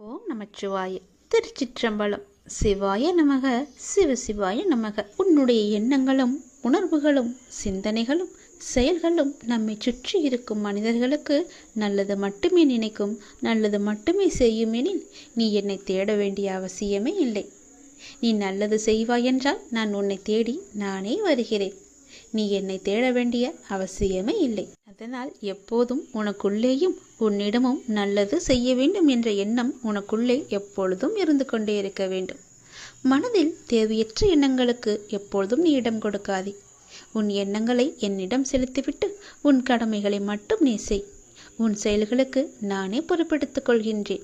ஓம் நமச்சிவாய. திருச்சிற்றம்பலம். சிவாய நமக. சிவ சிவாய நமக. உன்னுடைய எண்ணங்களும் உணர்வுகளும் சிந்தனைகளும் செயல்களும் நம்மை சுற்றி இருக்கும் மனிதர்களுக்கு நல்லது மட்டுமே நினைக்கும் நல்லது மட்டுமே செய்யும் எனில் நீ என்னை தேட வேண்டிய அவசியமே இல்லை. நீ நல்லது செய்வாய் என்றால் நான் உன்னை தேடி நானே வருகிறேன். நீ என்னை தேட வேண்டிய அவசியமே இல்லை. அதனால் எப்போதும் உனக்குள்ளேயும் உன்னிடமும் நல்லது செய்ய வேண்டும் என்ற எண்ணம் உனக்குள்ளே எப்பொழுதும் இருந்து கொண்டே இருக்க வேண்டும். மனதில் தேவையற்ற எண்ணங்களுக்கு எப்பொழுதும் நீ இடம் கொடுக்காதே. உன் எண்ணங்களை என்னிடம் செலுத்திவிட்டு உன் கடமைகளை மட்டும் நீ செய். உன் செயல்களுக்கு நானே பொறுப்பெடுத்துக் கொள்கின்றேன்.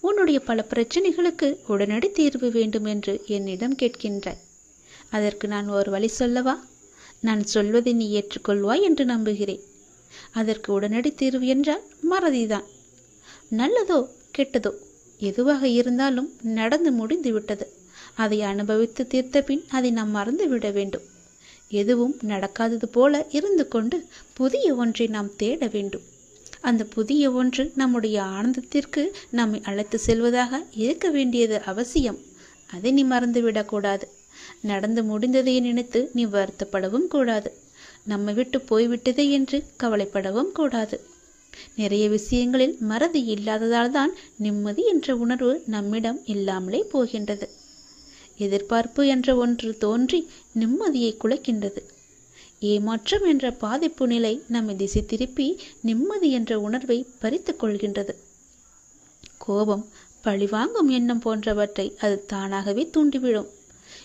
உன்னுடைய பல பிரச்சனைகளுக்கு உடனடி தீர்வு வேண்டும் என்று என்னிடம் கேட்கின்றாய். அதற்கு நான் ஒரு வழி சொல்லவா? நான் சொல்வதை நீ ஏற்றுக்கொள்வாய் என்று நம்புகிறேன். அதற்கு உடனடி தீர்வு என்றால் மறதிதான். நல்லதோ கெட்டதோ எதுவாக இருந்தாலும் நடந்து முடிந்து விட்டது. அதை அனுபவித்து தீர்த்த பின் அதை நாம் மறந்து விட வேண்டும். எதுவும் நடக்காதது போல இருந்து கொண்டு புதிய ஒன்றை நாம் தேட வேண்டும். அந்த புதிய ஒன்று நம்முடைய ஆனந்தத்திற்கு நம்மை அழைத்து செல்வதாக இருக்க வேண்டியது அவசியம். அதை நீ மறந்துவிடக்கூடாது நடந்து முடிந்ததை நினைத்து நீ வருத்தப்படவும் கூடாது. நம்ம விட்டு போய்விட்டதே என்று கவலைப்படவும் கூடாது. நிறைய விஷயங்களில் மறதி இல்லாததால் தான் நிம்மதி என்ற உணர்வு நம்மிடம் இல்லாமலே போகின்றது. எதிர்பார்ப்பு என்ற ஒன்று தோன்றி நிம்மதியை குலைக்கின்றது. ஏமாற்றம் என்ற பாதிப்பு நிலை நம்மை திசை திருப்பி நிம்மதி என்ற உணர்வை பறித்து கொள்கின்றது. கோபம் பழிவாங்கும் எண்ணம் போன்றவற்றை அது தானாகவே தூண்டிவிடும்.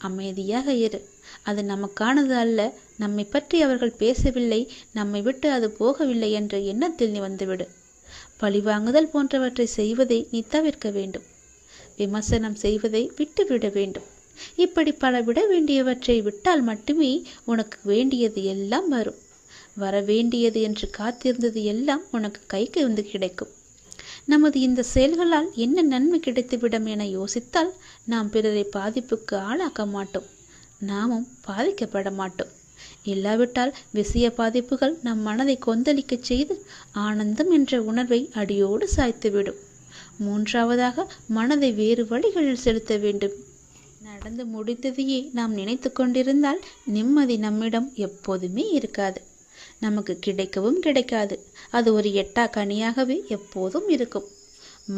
அமைதியாக இரு. அது நமக்கானது அல்ல. நம்மை பற்றி அவர்கள் பேசவில்லை. நம்மை விட்டு அது போகவில்லை என்ற எண்ணத்தில் நீ வந்துவிடு. பழிவாங்குதல் போன்றவற்றை செய்வதை நீ தவிர்க்க வேண்டும். விமர்சனம் செய்வதை விட்டுவிட வேண்டும். இப்படி பல விட வேண்டியவற்றை விட்டால் மட்டுமே உனக்கு வேண்டியது எல்லாம் வரும். வர வேண்டியது என்று காத்திருந்தது எல்லாம் உனக்கு கைக்கு வந்து கிடைக்கும். நமது இந்த செயல்களால் என்ன நன்மை கிடைத்துவிடும் என யோசித்தால் நாம் பிறரை பாதிப்புக்கு ஆளாக்க மாட்டோம். நாமும் பாதிக்கப்பட மாட்டோம். இல்லாவிட்டால் விஷய பாதிப்புகள் நம் மனதை கொந்தளிக்கச் செய்து ஆனந்தம் என்ற உணர்வை அடியோடு சாய்த்துவிடும். மூன்றாவதாக மனதை வேறு வழிகளில் செலுத்த வேண்டும். நடந்து முடிந்ததையே நாம் நினைத்து கொண்டிருந்தால் நிம்மதி நம்மிடம் எப்போதுமே இருக்காது. நமக்கு கிடைக்கவும் கிடைக்காது. அது ஒரு எட்டா கனியாகவே எப்போதும் இருக்கும்.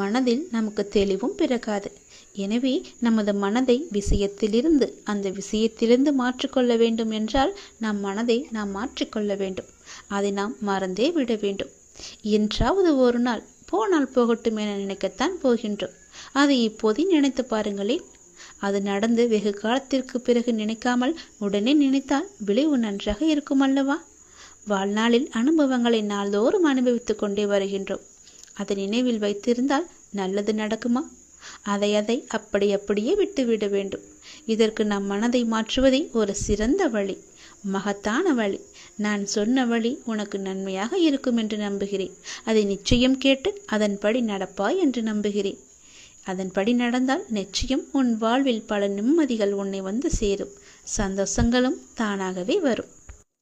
மனதில் நமக்கு தெளிவும் பிறக்காது. எனவே நமது மனதை விஷயத்திலிருந்து அந்த விஷயத்திலிருந்து மாற்றிக்கொள்ள வேண்டும் என்றால் நம் மனதை நாம் மாற்றிக்கொள்ள வேண்டும். அதை நாம் மறந்தே விட வேண்டும். என்றாவது ஒரு நாள் போனால் போகட்டும் என நினைக்கத்தான் போகின்றோம். அதை இப்போதே நினைத்து பாருங்களேன். அது நடந்து வெகு காலத்திற்கு பிறகு நினைக்காமல் உடனே நினைத்தால் விளைவு நன்றாக இருக்கும் அல்லவா? வாழ்நாளில் அனுபவங்களை நாள்தோறும் அனுபவித்துக் கொண்டே வருகின்றோம். அதை நினைவில் வைத்திருந்தால் நல்லது நடக்குமா? அதை அதை அப்படி அப்படியே விட்டுவிட வேண்டும். இதற்கு நம் மனதை மாற்றுவதே ஒரு சிறந்த வழி மகத்தான வழி. நான் சொன்ன வழி உனக்கு நன்மையாக இருக்கும் என்று நம்புகிறேன். அதை நிச்சயம் கேட்டு அதன்படி நடப்பாய் என்று நம்புகிறேன். அதன்படி நடந்தால் நிச்சயம் உன் வாழ்வில் பல நிம்மதிகள் உன்னை வந்து சேரும். சந்தோஷங்களும் தானாகவே வரும்.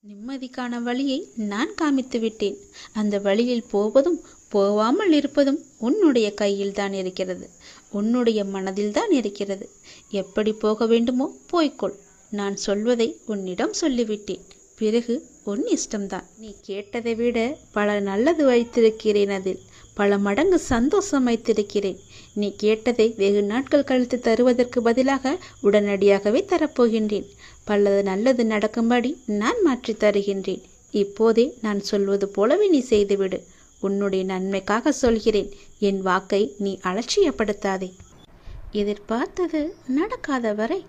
நிம்மதிக்கான வழியை நான் காமித்து விட்டேன். அந்த வழியில் போவதும் போவாமல் இருப்பதும் உன்னுடைய கையில் தான் இருக்கிறது. உன்னுடைய மனதில் தான் இருக்கிறது. எப்படி போக வேண்டுமோ போய்க்கொள். நான் சொல்வதை உன்னிடம் சொல்லிவிட்டேன். பிறகு உன் இஷ்டம்தான். நீ கேட்டதை விட பல நல்லது வைத்திருக்கிறேன் அதில். பல மடங்கு சந்தோஷம் வைத்திருக்கிறேன். நீ கேட்டதை வெகு நாட்கள் கழித்து தருவதற்கு பதிலாக உடனடியாகவே தரப்போகின்றேன். பல்லது நல்லது நடக்கும்படி நான் மாற்றி தருகின்றேன். இப்போதே நான் சொல்வது போலவே நீ செய்துவிடு. உன்னுடைய நன்மைக்காக சொல்கிறேன். என் வாக்கை நீ அலட்சியப்படுத்தாதே. எதிர்பார்த்தது நடக்காத வரை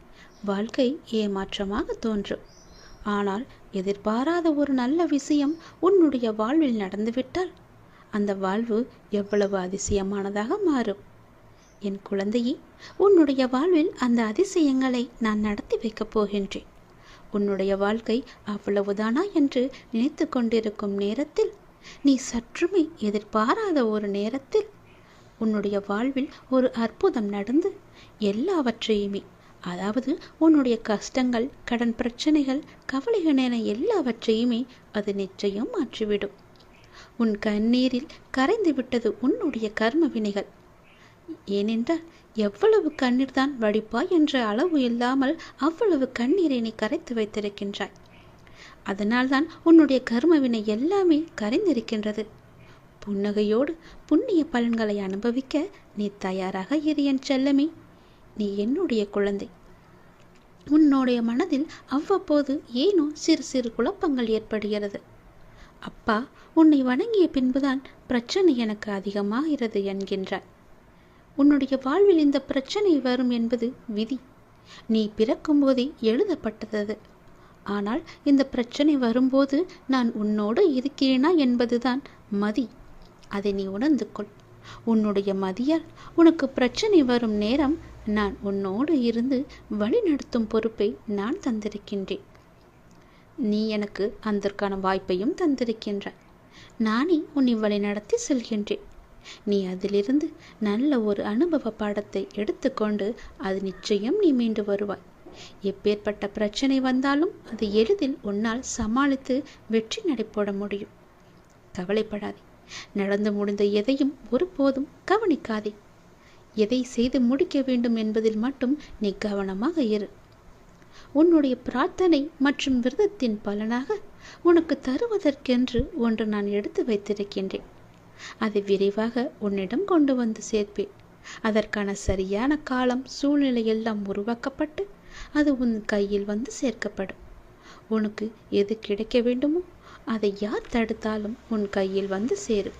வாழ்க்கை ஏமாற்றமாக தோன்றும். ஆனால் எதிர்பாராத ஒரு நல்ல விஷயம் உன்னுடைய வாழ்வில் நடந்துவிட்டால் அந்த வாழ்வு எவ்வளவு அதிசயமானதாக மாறும். என் குழந்தையே உன்னுடைய வாழ்வில் அந்த அதிசயங்களை நான் நடத்தி வைக்கப் போகின்றேன். உன்னுடைய வாழ்க்கை அவ்வளவுதானா என்று நினைத்து கொண்டிருக்கும் நேரத்தில் நீ சற்றுமே எதிர்பாராத ஒரு நேரத்தில் உன்னுடைய வாழ்வில் ஒரு அற்புதம் நடந்து எல்லாவற்றையுமே அதாவது உன்னுடைய கஷ்டங்கள் கடன் பிரச்சனைகள் கவலைகள் என எல்லாவற்றையுமே அது நிச்சயம் மாற்றிவிடும். உன் கண்ணீரில் கரைந்து விட்டது உன்னுடைய கர்ம வினைகள். ஏனென்றால் எவ்வளவு கண்ணீர் தான் வடிப்பாய் என்ற அளவு இல்லாமல் அவ்வளவு கண்ணீரை நீ கரைத்து வைத்திருக்கின்றாய். அதனால்தான் உன்னுடைய கர்மவினை எல்லாமே கரைந்திருக்கின்றது. புன்னகையோடு புண்ணிய பலன்களை அனுபவிக்க நீ தயாராக இரு என் செல்லமே. நீ என்னுடைய குழந்தை. உன்னுடைய மனதில் அவ்வப்போது ஏனோ சிறு சிறு குழப்பங்கள் ஏற்படுகிறது. அப்பா உன்னை வணங்கிய பின்புதான் பிரச்சனை எனக்கு அதிகமாகிறது என்கின்றார். உன்னுடைய வாழ்வில் இந்த பிரச்சனை வரும் என்பது விதி. நீ பிறக்கும்போதே எழுதப்பட்டது. ஆனால் இந்த பிரச்சனை வரும்போது நான் உன்னோடு இருக்கிறேனா என்பதுதான் மதி. அதை நீ உணர்ந்து கொள் உன்னுடைய மதியால் உனக்கு பிரச்சனை வரும் நேரம் நான் உன்னோடு இருந்து வழிநடத்தும் பொறுப்பை நான் தந்திருக்கின்றேன். நீ எனக்கு அதற்கான வாய்ப்பையும் தந்திருக்கின்றாய் நானே உன்னை வழிநடத்தி செல்கின்றேன். நீ அதிலிருந்து நல்ல ஒரு அனுபவ பாடத்தை எடுத்துக்கொண்டு அது நிச்சயம் நீ மீண்டு வருவாய். எப்பேற்பட்ட பிரச்சனை வந்தாலும் அது எளிதில் உன்னால் சமாளித்து வெற்றி நடைபோட முடியும். கவலைப்படாதே. நடந்து முடிந்த எதையும் ஒருபோதும் கவனிக்காதே. எதை செய்து முடிக்க வேண்டும் என்பதில் மட்டும் நீ கவனமாக இரு. உன்னுடைய பிரார்த்தனை மற்றும் விரதத்தின் பலனாக உனக்கு தருவதற்கென்று ஒன்று நான் எடுத்து வைத்திருக்கின்றேன். அதை விரைவாக உன்னிடம் கொண்டு வந்து சேர்ப்பேன். அதற்கான சரியான காலம் சூழ்நிலை எல்லாம் உருவாக்கப்பட்டு அது உன் கையில் வந்து சேர்க்கப்படும். உனக்கு எது கிடைக்க வேண்டுமோ அதை யார் தடுத்தாலும் உன் கையில் வந்து சேரும்.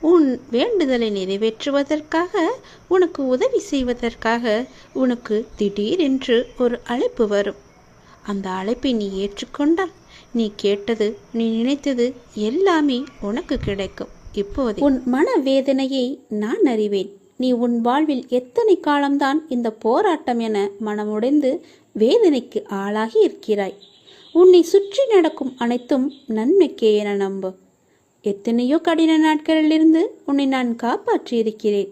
உன் வேண்டுதலை நிறைவேற்றுவதற்காக உனக்கு உதவி செய்வதற்காக உனக்கு திடீரென்று ஒரு அழைப்பு வரும். அந்த அழைப்பை நீ ஏற்றுக்கொண்டால் நீ கேட்டது நீ நினைத்தது எல்லாமே உனக்கு கிடைக்கும். இப்போது. உன் மன வேதனையை நான் அறிவேன். நீ உன் வாழ்வில் எத்தனை காலம்தான் இந்த போராட்டம் என மனமுடைந்து வேதனைக்கு ஆளாகி இருக்கிறாய். உன்னை சுற்றி நடக்கும் அனைத்தும் நன்மைக்கே என நம்பு. எத்தனையோ கடின நாட்களிலிருந்து உன்னை நான் காப்பாற்றியிருக்கிறேன்.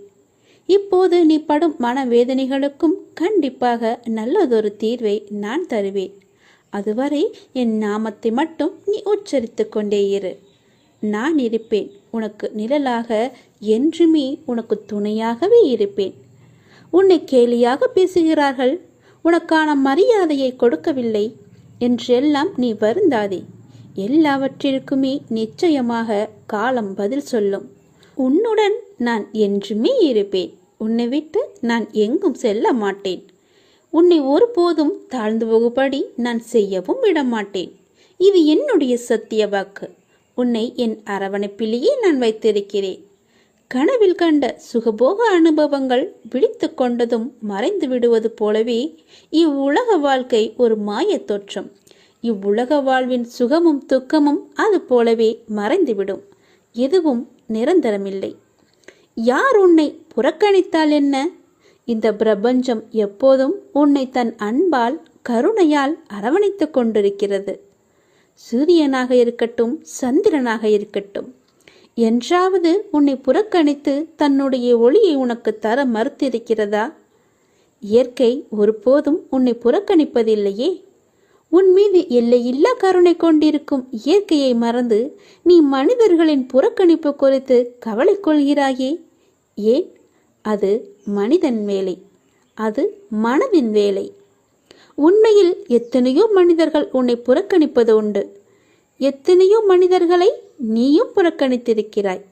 இப்போது நீ படும் மனவேதனைகளுக்கும் கண்டிப்பாக நல்லதொரு தீர்வை நான் தருவேன். அதுவரை என் நாமத்தை மட்டும் நீ உச்சரித்து கொண்டே இரு. நான் இருப்பேன். உனக்கு நிழலாக என்றுமே உனக்கு துணையாகவே இருப்பேன். உன்னை கேலியாக பேசுகிறார்கள். உனக்கான மரியாதையை கொடுக்கவில்லை. என்றெல்லாம் நீ வருந்தாதே. எல்லாவற்றிற்குமே நிச்சயமாக காலம் பதில் சொல்லும். உன்னுடன் நான் என்றுமே இருப்பேன். உன்னை விட்டு நான் எங்கும் செல்ல மாட்டேன். உன்னை ஒருபோதும் தாழ்ந்து போகுபடி நான் செய்யவும் விட மாட்டேன் இது என்னுடைய சத்திய வாக்கு. உன்னை என் அரவணைப்பிலேயே நான் வைத்திருக்கிறேன். கனவில் கண்ட சுகபோக அனுபவங்கள் விழித்து கொண்டதும் மறைந்து விடுவது போலவே இவ்வுலக வாழ்க்கை ஒரு மாயத் தோற்றம். இவ்வுலக வாழ்வின் சுகமும் துக்கமும் அது போலவே மறைந்துவிடும். எதுவும் நிரந்தரமில்லை. யார் உன்னை புறக்கணித்தால் என்ன? இந்த பிரபஞ்சம் எப்போதும் உன்னை தன் அன்பால் கருணையால் அரவணைத்துக் கொண்டிருக்கிறது. சூரியனாக இருக்கட்டும் சந்திரனாக இருக்கட்டும். என்றாவது உன்னை புறக்கணித்து தன்னுடைய ஒளியை உனக்கு தர மறுத்திருக்கிறதா? இயற்கை ஒருபோதும் உன்னை புறக்கணிப்பதில்லையே. உன் மீது எல்லையில்லா கருணை கொண்டிருக்கும் இயற்கையை மறந்து நீ மனிதர்களின் புறக்கணிப்பு குறித்து கவலை கொள்கிறாயே? ஏன்? அது மனிதன் வேலை. அது மனதின் வேலை. உண்மையில் எத்தனையோ மனிதர்கள் உன்னை புறக்கணிப்பது உண்டு. எத்தனையோ மனிதர்களை நீயும் புறக்கணித்திருக்கிறாய்.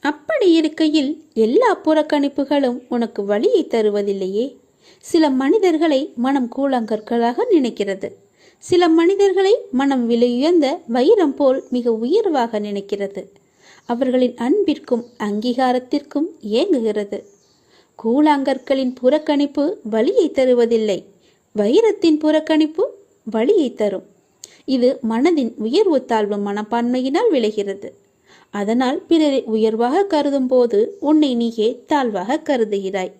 அப்படி இருக்கையில் எல்லா புறக்கணிப்புகளும் உனக்கு வழியை தருவதில்லையே. சில மனிதர்களை மனம் கூழாங்கற்களாக நினைக்கிறது. சில மனிதர்களை மனம் விலையுயர்ந்த வைரம் போல் மிக உயர்வாக நினைக்கிறது. அவர்களின் அன்பிற்கும் அங்கீகாரத்திற்கும் ஏங்குகிறது. கூழாங்கற்களின் புறக்கணிப்பு வழியை தருவதில்லை. வைரத்தின் புறக்கணிப்பு வழியை தரும். இது மனதின் உயர்வு தாழ்வு மனப்பான்மையினால் விளைகிறது. அதனால் பிறரை உயர்வாக கருதும் போது உன்னை நீயே தாழ்வாக கருதுகிறாய்.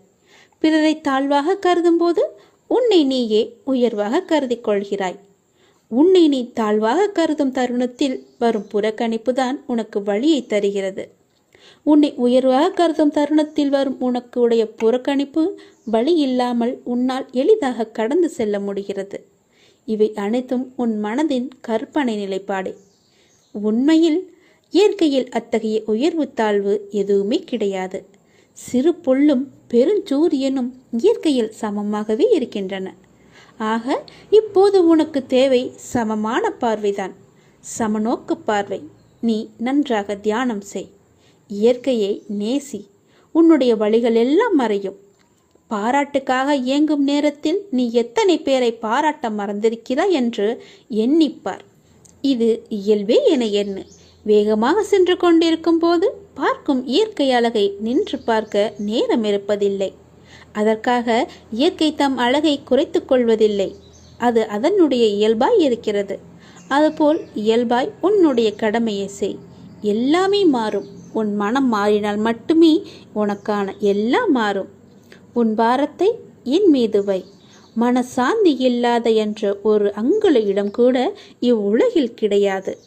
பிறரை தாழ்வாக கருதும் போது உன்னை நீயே உயர்வாக கருதி கொள்கிறாய். உன்னை நீ தாழ்வாக கருதும் தருணத்தில் வரும் புறக்கணிப்பு தான் உனக்கு வழியை தருகிறது. உன்னை உயர்வாக கருதும் தருணத்தில் வரும் உனக்கு உடைய புறக்கணிப்பு வழி இல்லாமல் உன்னால் எளிதாக கடந்து செல்ல முடிகிறது. இவை அனைத்தும் உன் மனதின் கற்பனை நிலைப்பாடே. உண்மையில் இயற்கையில் அத்தகைய உயர்வு தாழ்வு எதுவுமே கிடையாது. சிறு புல்லும் பெருஞ்சூரியனும் இயற்கையில் சமமாகவே இருக்கின்றன. ஆக இப்போது உனக்கு தேவை சமமான பார்வைதான். சமநோக்கு பார்வை. நீ நன்றாக தியானம் செய். இயற்கையை நேசி. உன்னுடைய வழிகள் எல்லாம் மறையும். பாராட்டுக்காக இயங்கும் நேரத்தில் நீ எத்தனை பேரை பாராட்ட மறந்திருக்கிறாய் என்று எண்ணிப்பார். இது இயல்பே என எண்ணு. வேகமாக சென்று கொண்டிருக்கும் போது பார்க்கும் இயற்கை அழகை நின்று பார்க்க நேரம் இருப்பதில்லை. அதற்காக இயற்கை தம் அழகை குறைத்து கொள்வதில்லை. அது அதனுடைய இயல்பாய் இருக்கிறது. அதுபோல் இயல்பாய் உன்னுடைய கடமையை செய். எல்லாமே மாறும். உன் மனம் மாறினால் மட்டுமே உனக்கான எல்லாம் மாறும். உன் பாரத்தை என் மீது வை. மனசாந்தி இல்லாத என்ற ஒரு அங்குல இடம் கூட இவ்வுலகில் கிடையாது.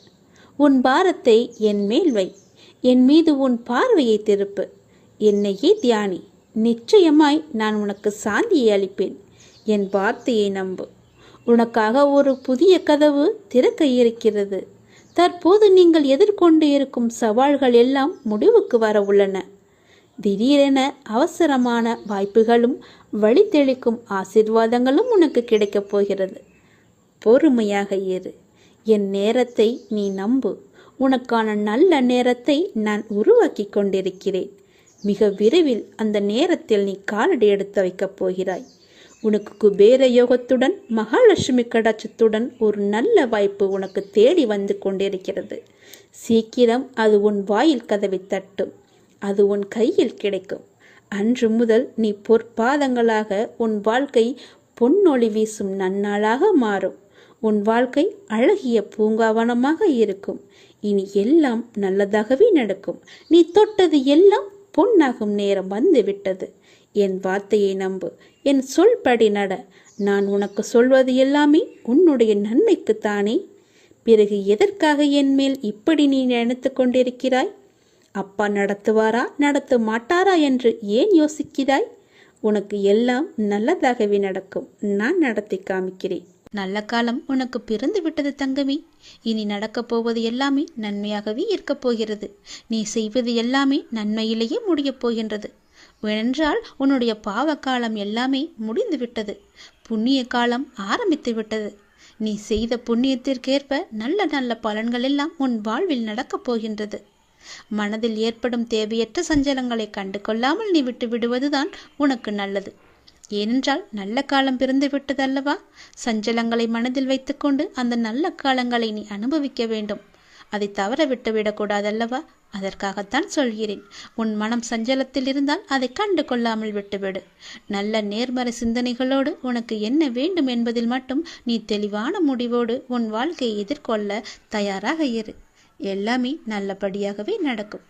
உன் பாரத்தை என் மேல் வை. என் மீது உன் பார்வையை திருப்பு. என்னையே தியானி. நிச்சயமாய் நான் உனக்கு சாந்தியை அளிப்பேன். என் வார்த்தையை நம்பு. உனக்காக ஒரு புதிய கதவு திறக்க இருக்கிறது. தற்போது நீங்கள் எதிர்கொண்டு இருக்கும் சவால்கள் எல்லாம் முடிவுக்கு வர உள்ளன. திடீரென அவசரமான வாய்ப்புகளும் வழித்தெளிக்கும் ஆசிர்வாதங்களும் உனக்கு கிடைக்கப் போகிறது. பொறுமையாக இரு. என் நேரத்தை நீ நம்பு. உனக்கான நல்ல நேரத்தை நான் உருவாக்கி கொண்டிருக்கிறேன். மிக விரைவில் அந்த நேரத்தில் நீ காலடி எடுத்து வைக்கப் போகிறாய். உனக்கு குபேர யோகத்துடன் மகாலட்சுமி கடாட்சத்துடன் ஒரு நல்ல வாய்ப்பு உனக்கு தேடி வந்து கொண்டிருக்கிறது. சீக்கிரம் அது உன் வாயில் கதவை தட்டும். அது உன் கையில் கிடைக்கும். அன்று முதல் நீ பொற்பாதங்களாக உன் வாழ்க்கை பொன்னொளி வீசும் நன்னாளாக மாறும். உன் வாழ்க்கை அழகிய பூங்காவனமாக இருக்கும். இனி எல்லாம் நல்லதாகவே நடக்கும். நீ தொட்டது எல்லாம் புண்ணாகும் நேரம் வந்து விட்டது என் வார்த்தையை நம்பு என் சொல்படி நட. நான் உனக்கு சொல்வது எல்லாமே உன்னுடைய நன்மைக்குத்தானே? பிறகு எதற்காக என் மேல் இப்படி நீ நினைத்து கொண்டிருக்கிறாய்? அப்பா நடத்துவாரா நடத்த மாட்டாரா என்று ஏன் யோசிக்கிறாய்? உனக்கு எல்லாம் நல்லதாகவே நடக்கும். நான் நடத்தி காமிக்கிறேன். நல்ல காலம் உனக்கு பிறந்து விட்டது தங்கமி. இனி நடக்கப் போவது எல்லாமே நன்மையாகவே இருக்கப் போகிறது. நீ செய்வது எல்லாமே நன்மையிலேயே முடியப் போகின்றது. ஏனென்றால் உன்னுடைய பாவ காலம் எல்லாமே முடிந்து விட்டது. புண்ணிய காலம் ஆரம்பித்து விட்டது. நீ செய்த புண்ணியத்திற்கேற்ப நல்ல நல்ல பலன்கள் எல்லாம் உன் வாழ்வில் நடக்கப் போகின்றது. மனதில் ஏற்படும் தேவையற்ற சஞ்சலங்களை கண்டு கொள்ளாமல் நீ விட்டு விடுவதுதான் உனக்கு நல்லது. ஏனென்றால் நல்ல காலம் பிறந்து விட்டதல்லவா? சஞ்சலங்களை மனதில் வைத்துக்கொண்டு அந்த நல்ல காலங்களை நீ அனுபவிக்க வேண்டும். அதை தவற விட்டு விடக்கூடாதல்லவா? அதற்காகத்தான் சொல்கிறேன். உன் மனம் சஞ்சலத்தில் இருந்தால் அதை கண்டு கொள்ளாமல் விட்டுவிடு. நல்ல நேர்மறை சிந்தனைகளோடு உனக்கு என்ன வேண்டும் என்பதில் மட்டும் நீ தெளிவான முடிவோடு உன் வாழ்க்கையை எதிர்கொள்ள தயாராக இரு. எல்லாமே நல்லபடியாகவே நடக்கும்.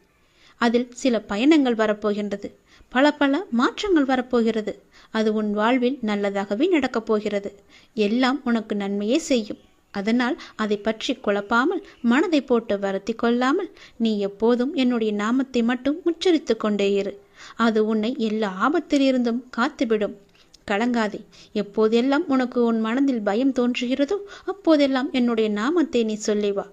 அதில் சில பயணங்கள் வரப்போகின்றது. பல பல மாற்றங்கள் வரப்போகிறது. அது உன் வாழ்வில் நல்லதாகவே நடக்கப் போகிறது. எல்லாம் உனக்கு நன்மையே செய்யும். அதனால் அதை பற்றி குழப்பாமல் மனதை போட்டு வருத்தி கொள்ளாமல் நீ எப்போதும் என்னுடைய நாமத்தை மட்டும் உச்சரித்து கொண்டே இரு. அது உன்னை எல்லா ஆபத்திலிருந்தும் காத்துவிடும். கலங்காதே. எப்போதெல்லாம் உனக்கு உன் மனதில் பயம் தோன்றுகிறதோ அப்போதெல்லாம் என்னுடைய நாமத்தை நீ சொல்லி வா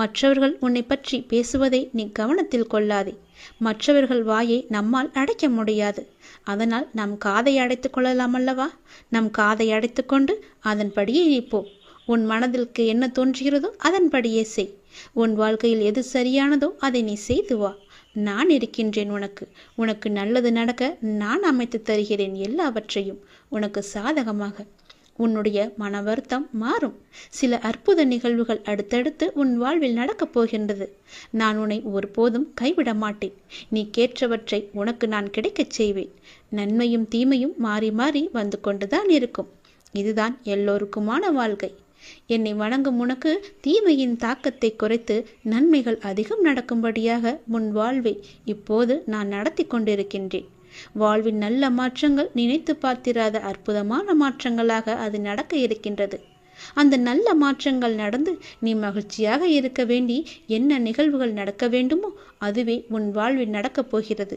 மற்றவர்கள் உன்னை பற்றி பேசுவதை நீ கவனத்தில் கொள்ளாதே. மற்றவர்கள் வாயை நம்மால் அடைக்க முடியாது. அதனால் நம் காதை அடைத்துக் கொள்ளலாம் அல்லவா? நம் காதை அடைத்துக்கொண்டு அதன்படியே இருப்போம் உன் மனதிற்கு என்ன தோன்றுகிறதோ அதன்படியே செய். உன் வாழ்க்கையில் எது சரியானதோ அதை நீ செய்து வா. நான் இருக்கின்றேன் உனக்கு. உனக்கு நல்லது நடக்க நான் அமைத்து தருகிறேன் எல்லாவற்றையும். உனக்கு சாதகமாக. உன்னுடைய மன வருத்தம் மாறும். சில அற்புத நிகழ்வுகள் அடுத்தடுத்து உன் வாழ்வில் நடக்கப் போகின்றது. நான் உன்னை ஒருபோதும் கைவிட மாட்டேன். நீ கேட்டவற்றை உனக்கு நான் கிடைக்கச் செய்வேன். நன்மையும் தீமையும் மாறி மாறி வந்து கொண்டுதான் இருக்கும். இதுதான் எல்லோருக்குமான வாழ்க்கை. என்னை வணங்கும் உனக்கு தீமையின் தாக்கத்தை குறைத்து நன்மைகள் அதிகம் நடக்கும்படியாக முன் வாழ்வை இப்போது நான் நடத்தி கொண்டிருக்கின்றேன். வாழ்வின் நல்ல மாற்றங்கள் நினைத்து பார்த்திராத அற்புதமான மாற்றங்களாக அது நடக்க இருக்கின்றது. அந்த நல்ல மாற்றங்கள் நடந்து நீ மகிழ்ச்சியாக இருக்க வேண்டி என்ன நிகழ்வுகள் நடக்க வேண்டுமோ அதுவே உன் வாழ்வில் நடக்கப் போகிறது.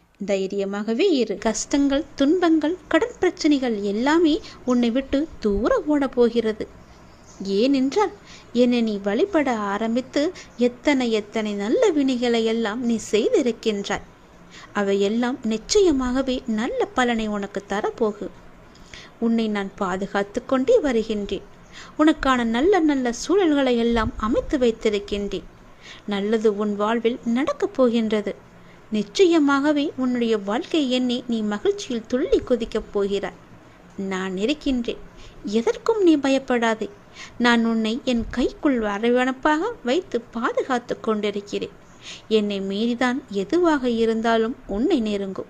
தைரியமாகவே இரு. கஷ்டங்கள் துன்பங்கள் கடன் பிரச்சனைகள் எல்லாமே உன்னை விட்டு தூர ஓட போகிறது ஏனென்றால் என்னை நீ வழிபட ஆரம்பித்து எத்தனை எத்தனை நல்ல வினைகளை எல்லாம் நீ செய்திருக்கின்றாய். அவையெல்லாம் நிச்சயமாகவே நல்ல பலனை உனக்கு தரப்போகு. உன்னை நான் பாதுகாத்து கொண்டே வருகின்றேன். உனக்கான நல்ல நல்ல சூழல்களை எல்லாம் அமைத்து வைத்திருக்கின்றேன். நல்லது உன் வாழ்வில் நடக்கப் போகின்றது. நிச்சயமாகவே உன்னுடைய வாழ்க்கை எண்ணி நீ மகிழ்ச்சியில் துள்ளி கொதிக்கப் போகிறாய். நான் இருக்கின்றேன். எதற்கும் நீ பயப்படாதே. நான் உன்னை என் கைக்குள் வரவணப்பாக வைத்து பாதுகாத்து கொண்டிருக்கிறேன். என்னை மீறிதான் எதுவாக இருந்தாலும் உன்னை நெருங்கும்.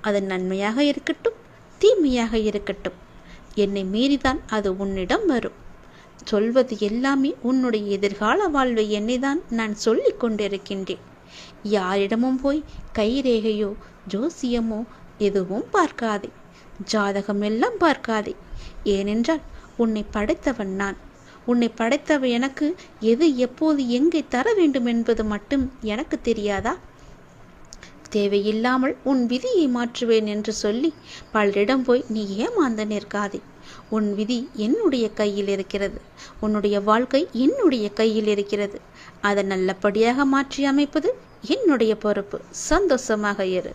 அது நன்மையாக இருக்கட்டும் தீமையாக இருக்கட்டும். என்னை மீறிதான் அது உன்னிடம் வரும். சொல்வது எல்லாமே உன்னுடைய எதிர்கால வாழ்வை என்னைதான் நான் சொல்லிக் கொண்டிருக்கின்றேன். யாரிடமும் போய் கைரேகையோ ஜோசியமோ எதுவும் பார்க்காதே. ஜாதகம் எல்லாம் பார்க்காதே. ஏனென்றால் உன்னை படைத்தவன் நான். உன்னை படைத்தவ எனக்கு எது எப்போது எங்கே தர வேண்டும் என்பது மட்டும் எனக்கு தெரியாதா? தேவையில்லாமல் உன் விதியை மாற்றுவேன் என்று சொல்லி பலரிடம் போய் நீ ஏமாந்து நிற்காதே. உன் விதி என்னுடைய கையில் இருக்கிறது. உன்னுடைய வாழ்க்கை என்னுடைய கையில் இருக்கிறது. அதை நல்லபடியாக மாற்றி அமைப்பது என்னுடைய பொறுப்பு. சந்தோஷமாக இரு.